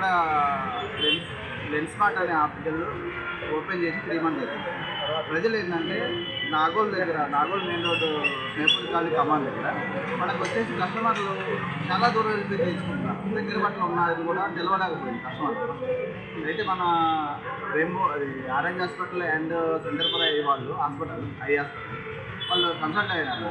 ఇక్కడ lens lens mart అనే hospital open చేసి త్రీ మంత్స్ అవుతుంది. ప్రజలు ఏంటంటే నాగోల్ దగ్గర Nagole main road Snehapur colony కమాన్ దగ్గర మనకు వచ్చేసి కస్టమర్లు చాలా దూరం వెళ్ళి తీసుకుంటారు దగ్గర పట్ల ఉన్నది కూడా నిలవలేకపోయింది కస్టమర్ అయితే మన రెయిన్బో అది ఆరెంజ్ హాస్పిటల్ అండ్ సెంటర్పై వాళ్ళు హాస్పిటల్ ఐ హాస్పిటల్. వాళ్ళు కన్సల్ట్ అయ్యారు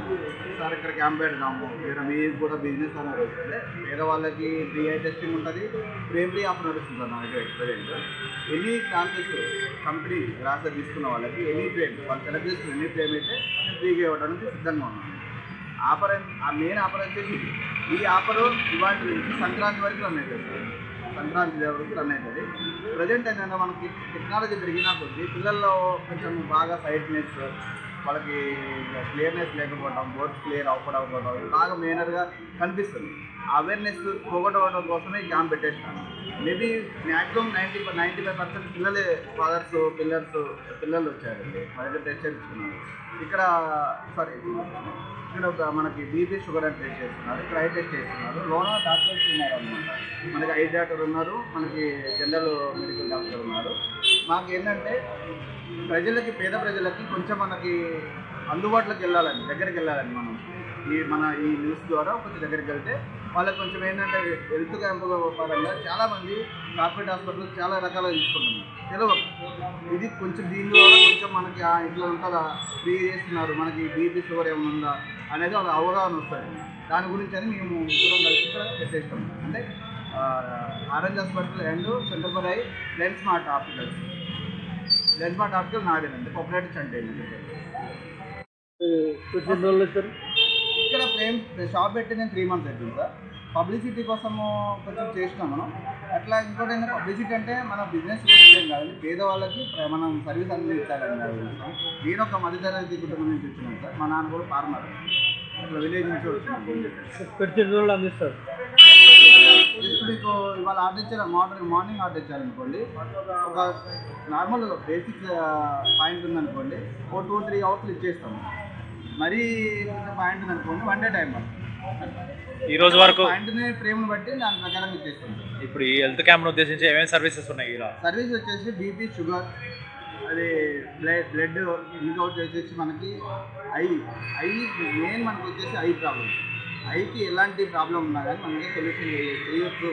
సార్ ఇక్కడ క్యాంప్ పెడదాము. ఇక్కడ మీకు కూడా బిజినెస్ అనేది అంటే పేదవాళ్ళకి ఫ్రీ ఐ టెస్టింగ్ ఉంటుంది. ఫ్రేమ్ ఫ్రీ ఆఫర్ నడుస్తుంది సార్ నా దగ్గర ప్రజెంట్ ఎనీ క్లాసెస్ కంపెనీ రాసర్ తీసుకున్న వాళ్ళకి ఎనీ ఫ్రేమ్ వాళ్ళు సెలెక్ట్ చేసుకున్న ఎనీ ఫ్రేమ్ అయితే ఫ్రీగా ఇవ్వడానికి సిద్ధంగా ఉన్నాను ఆఫర్ ఆ మెయిన్ ఆఫర్ వచ్చేసి ఈ ఆఫర్ ఇవాళ నుంచి సంక్రాంతి వరకు రన్ అవుతుంది. సంక్రాంతి వరకు రన్ అవుతుంది. ప్రజెంట్ ఏంటంటే మనకి టెక్నాలజీ పెరిగినా కొద్దీ పిల్లల్లో కొంచెం బాగా సైట్నెస్ వాళ్ళకి క్లియర్నెస్ లేకపోవడం బోర్డ్స్ క్లియర్ అవ్వకపోవడం బాగా మేనర్గా కనిపిస్తుంది. అవేర్నెస్ పోగొట్టుకోవడం కోసమే జామ్ క్యాంప్ పెట్టేస్తాను maybe maximum ninety ninety five percent పిల్లలే ఫాదర్స్ పిల్లర్స్ పిల్లలు వచ్చారండి మన దగ్గర టెస్ట్ చేయించుకున్నారు. ఇక్కడ సారీ ఇక్కడ ఒక మనకి బీపీ షుగర్ అని టెస్ట్ చేస్తున్నారు. ఇక్కడ ఐ టెస్ట్ చేస్తున్నారు. లోన డాక్టర్స్ ఉన్నారు అనమాట మనకి ఐ డాక్టర్ ఉన్నారు. మనకి జనరల్ మెడికల్ డాక్టర్ ఉన్నారు. మాకు ఏంటంటే ప్రజలకి పేద ప్రజలకి కొంచెం మనకి అందుబాటులోకి వెళ్ళాలని దగ్గరికి వెళ్ళాలని మనం. ఈ మన ఈ న్యూస్ ద్వారా కొంచెం దగ్గరికి వెళ్తే వాళ్ళకి కొంచెం ఏంటంటే హెల్త్ క్యాంపు పరంగా చాలామంది కార్పొరేట్ హాస్పిటల్ చాలా రకాలుగా తీసుకుంటున్నారు. తెలవ ఇది కొంచెం దీని ద్వారా కొంచెం మనకి ఆ ఇంట్లో ఉంటుందా? ఫ్రీ చేస్తున్నారు. మనకి బీపీ షుగర్ ఏమైనా ఉందా? అనేది వాళ్ళ అవగాహన వస్తుంది. దాని గురించి అని మేము ఇద్దరం కలిసి ఇక్కడ పెట్టేస్తాం అంటే orange hospital and centre for eye lens smart hospitals. Smart hospital నాదేనండి populated అంటే ఇక్కడ ఫ్రేమ్ షాప్ పెట్టి నేను త్రీ మంత్స్ అవుతుంది సార్. పబ్లిసిటీ కోసము కొంచెం చేసినాం మనం. అట్లా ఇంకోటి ఏంటంటే పబ్లిసిటీ అంటే మన బిజినెస్ ఏం కాదు పేదవాళ్ళకి మనం సర్వీస్ అందించాలని. నేను ఒక మధ్యతరగతి కుటుంబం నుంచి వచ్చినాను సార్. మా నాన్న కూడా ఫార్మర్. అట్లా విలేజ్ నుంచి వచ్చినాను అందిస్తారు. ఇప్పుడు మీకు ఇవాళ ఆర్డర్ ఇచ్చారు మార్నింగ్ మార్నింగ్ ఆర్డర్ ఇచ్చారనుకోండి ఒక నార్మల్ బేసిక్ పాయింట్ ఉందనుకోండి. ఓ టూ త్రీ అవర్స్లో ఇచ్చేస్తాము. మరీ పాయింట్ ఉందనుకోండి వన్ డే టైం ఈ రోజు వరకు పాయింట్ని ఫ్రేమ్ని బట్టి దాని ప్రకారం ఇచ్చేస్తాం ఇప్పుడు ఈ హెల్త్ క్యాంప్ను ఉద్దేశించి ఏమేమి సర్వీసెస్ ఉన్నాయి సర్వీస్ వచ్చేసి బీపీ షుగర్ అది బ్లడ్ బ్లడ్ ఇంకోటి వచ్చేసి మనకి ఐ ఐ మెయిన్ మనకి వచ్చేసి ఐ ప్రాబ్లమ్ ఐకి ఎలాంటి ప్రాబ్లం ఉన్నా కానీ మనకి సొల్యూషన్ చేయొచ్చు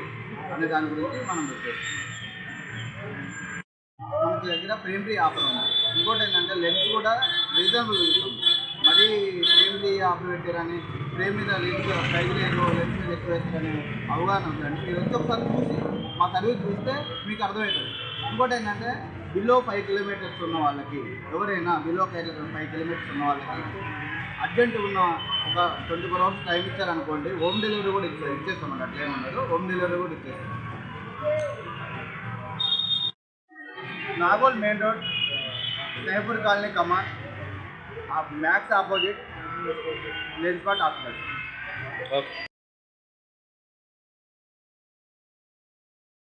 అనే దాని గురించి మనం చెప్పేస్తాం మనకి దగ్గర ప్రేమ్లీ ఆఫర్ ఉంది. ఇంకోటి ఏంటంటే లెన్స్ కూడా రీజనబుల్ ఇస్తాం. మరీ ప్రేమ్లీ ఆఫర్ పెట్టారని ఫ్రేమ్ మీద లెన్స్ ప్రైజ్ లేదు లెన్స్ మీద ఎక్కువ వేస్తారని అవగాహన ఉందండి మీరు వచ్చి ఒకసారి చూసి మా సర్వీస్ చూస్తే మీకు అర్థమవుతుంది. ఇంకోటి ఏంటంటే బిలో ఫైవ్ కిలోమీటర్స్ ఉన్న వాళ్ళకి ఎవరైనా బిలో ఫైవ్ ఫైవ్ కిలోమీటర్స్ ఉన్న వాళ్ళకి అర్జెంట్ ఉన్న ఒక ట్వంటీ ఫోర్ అవర్స్ టైం ఇచ్చారనుకోండి హోమ్ డెలివరీ కూడా ఇచ్చే ఇచ్చేస్తామండి అట్లా ఏమన్నారు హోమ్ డెలివరీ కూడా ఇచ్చేస్తాం. Nagole main road Snehapur colony కమాన్ మ్యాక్స్ ఆపోజిట్ లెన్స్పాట్ హాస్పిటల్ ఓకే